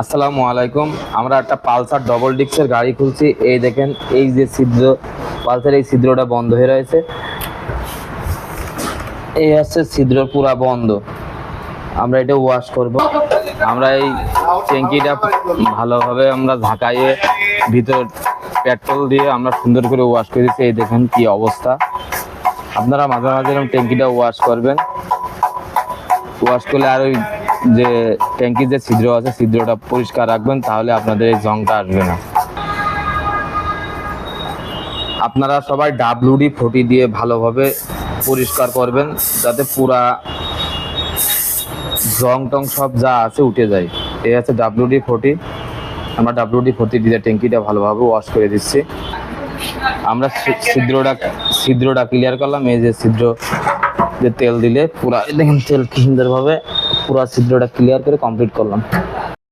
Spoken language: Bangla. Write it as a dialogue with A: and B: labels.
A: আসসালামু আলাইকুম। আমরা একটা পালসার ডবল ডিক্সের গাড়ি খুলছি। এই দেখেন, এই যে ছিদ্র, পালসার এই ছিদ্রটা বন্ধ হয়ে রয়েছে। এই হচ্ছে ছিদ্র পুরা বন্ধ। আমরা এটা ওয়াশ করব। আমরা এই ট্যাঙ্কিটা ভালোভাবে আমরা ঝাঁকাইয়ে ভিতর পেট্রোল দিয়ে আমরা সুন্দর করে ওয়াশ করে দিচ্ছি। এই দেখেন কি অবস্থা। আপনারা মাঝে মাঝে এরকম ট্যাঙ্কিটা ওয়াশ করবেন। ওয়াশ করলে আর ওই যে ট্যাঙ্কির যে ছিদ্র আছে, ছিদ্রটা পরিষ্কার রাখবেন, তাহলে আপনাদের এই জংটা আসবে না। আপনারা সবাই ডাব্লুডি ফটি দিয়ে ভালোভাবে পরিষ্কার করবেন, যাতে পুরা জং টং সব যা আছে উঠে যায়। এই আছে ডাব্লুডি ফটি। আমরা ডাব্লুডি ফটি দিয়ে ট্যাঙ্কিটা ভালোভাবে ওয়াশ করে দিচ্ছি। আমরা ছিদ্রটা ছিদ্রটা ক্লিয়ার করলাম। এই যে ছিদ্র, যে তেল দিলে পুরা দেখেন তেল কি সুন্দরভাবে পুরা ছিদ্রটা ক্লিয়ার করে কমপ্লিট করলাম।